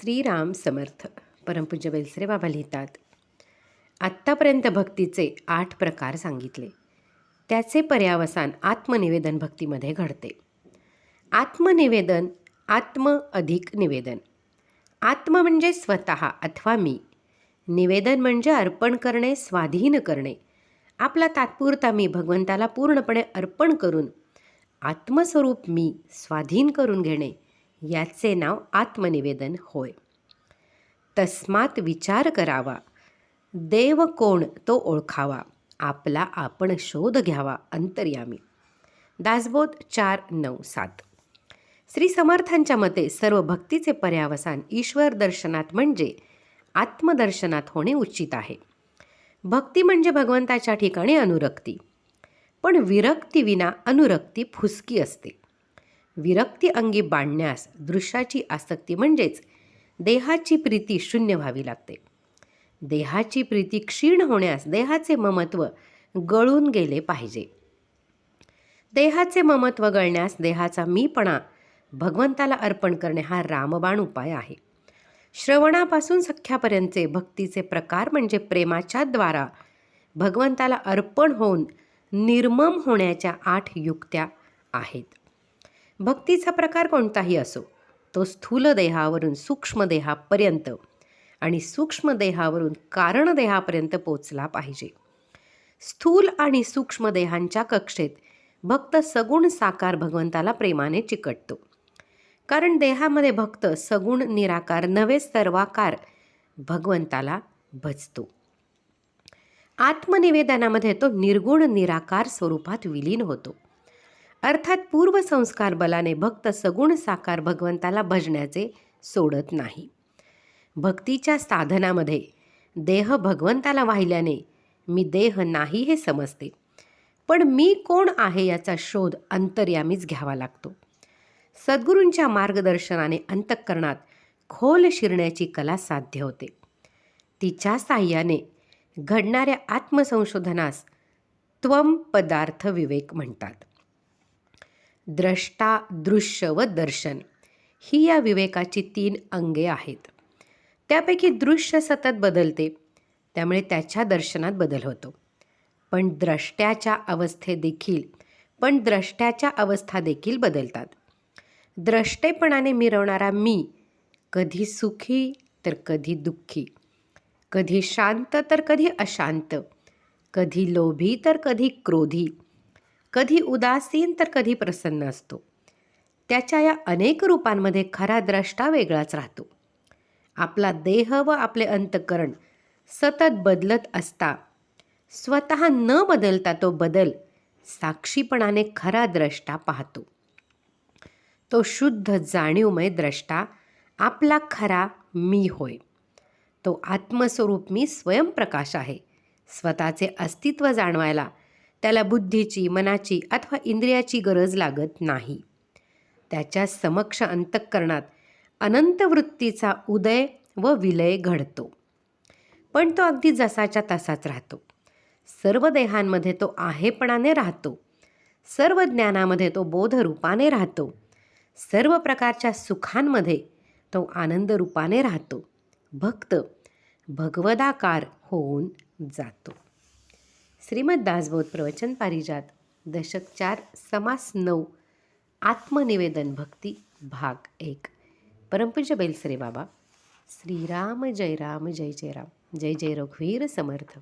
श्रीराम समर्थ परमपूज्य बेलसरे बाबा लिहितात. आत्तापर्यंत भक्तीचे आठ प्रकार सांगितले. त्याचे पर्यावसान आत्मनिवेदन भक्तीमध्ये घडते. आत्मनिवेदन आत्म अधिक निवेदन. आत्म म्हणजे स्वतः अथवा मी. निवेदन म्हणजे अर्पण करणे स्वाधीन करणे. आपला तात्पुरता मी भगवंताला पूर्णपणे अर्पण करून आत्मस्वरूप मी स्वाधीन करून घेणे. याचे नाव आत्मनिवेदन होय. तस्मात विचार करावा. देव कोण तो ओळखावा. आपला आपण शोध घ्यावा अंतर्यामी. दासबोध चार नऊ सात. श्री समर्थांच्या मते सर्व भक्तीचे पर्यावसान ईश्वर दर्शनात म्हणजे आत्मदर्शनात होणे उचित आहे. भक्ती म्हणजे भगवंताच्या ठिकाणी अनुरक्ती. पण विरक्ती विना अनुरक्ती फुसकी असते. विरक्ती अंगी बांधण्यास दृश्याची आसक्ती म्हणजेच देहाची प्रीती शून्य व्हावी लागते. देहाची प्रीती क्षीण होण्यास देहाचे ममत्व गळून गेले पाहिजे. देहाचे ममत्व गळण्यास देहाचा मीपणा भगवंताला अर्पण करणे हा रामबाण उपाय आहे. श्रवणापासून सख्यापर्यंतचे भक्तीचे प्रकार म्हणजे प्रेमाच्या द्वारा भगवंताला अर्पण होऊन निर्मम होण्याच्या आठ युक्त्या आहेत. भक्तीचा प्रकार कोणताही असो तो स्थूल देहावरून सूक्ष्मदेहापर्यंत आणि सूक्ष्मदेहावरून कारणदेहापर्यंत कारण देहापर्यंत पोचला पाहिजे. स्थूल आणि सूक्ष्मदेहांच्या कक्षेत भक्त सगुण साकार भगवंताला प्रेमाने चिकटतो. कारण देहामध्ये भक्त सगुण निराकार नवे सर्वाकार भगवंताला भजतो. आत्मनिवेदनामध्ये तो निर्गुण निराकार स्वरूपात विलीन होतो. अर्थात पूर्वसंस्कार बलाने भक्त सगुण साकार भगवंताला भजण्याचे सोडत नाही. भक्तीच्या साधनामध्ये देह भगवंताला वाहिल्याने मी देह नाही हे समजते. पण मी कोण आहे याचा शोध अंतर्यामीच घ्यावा लागतो. सद्गुरूंच्या मार्गदर्शनाने अंतःकरणात खोल शिरण्याची कला साध्य होते. तिच्या साह्याने घडणाऱ्या आत्मसंशोधनास त्वम पदार्थ विवेक म्हणतात. द्रष्टा दृश्य व दर्शन. ही या विवेकाची तीन अंगे आहेत. त्यापैकी दृश्य सतत बदलते. त्यामुळे त्याच्या दर्शनात बदल होतो. पण द्रष्ट्याच्या अवस्थेदेखील पण द्रष्ट्याच्या अवस्था देखील बदलतात. द्रष्टेपणाने मिरवणारा मी कधी सुखी तर कधी दुःखी. कधी शांत तर कधी अशांत. कधी लोभी तर कधी क्रोधी. कधी उदासीन तर कधी प्रसन्न असतो. त्याच्या या अनेक रूपांमध्ये खरा द्रष्टा वेगळाच राहतो. आपला देह व आपले अंतकरण सतत बदलत असता स्वतः न बदलता तो बदल साक्षीपणाने खरा द्रष्टा पाहतो. तो शुद्ध जाणीवमय द्रष्टा आपला खरा मी होय. तो आत्मस्वरूप मी स्वयंप्रकाश आहे. स्वतःचे अस्तित्व जाणवायला त्याला बुद्धीची मनाची अथवा इंद्रियाची गरज लागत नाही. त्याच्या समक्ष अंतःकरणात अनंत वृत्तीचा उदय व विलय घडतो. पण तो अगदी जसाच्या तसाच राहतो. सर्व देहांमध्ये तो आहेपणाने राहतो. सर्व ज्ञानामध्ये तो बोधरूपाने राहतो. सर्व प्रकारच्या सुखांमध्ये तो आनंद रूपाने राहतो. भक्त भगवदाकार होऊन जातो. श्रीमद दासबोध प्रवचन पारिजात दशक चार समास नऊ आत्मनिवेदन भक्ती भाग एक. परमपूज्य बेलसरे बाबा श्रीराम जय राम जय जय राम जय जय रघुवीर समर्थ.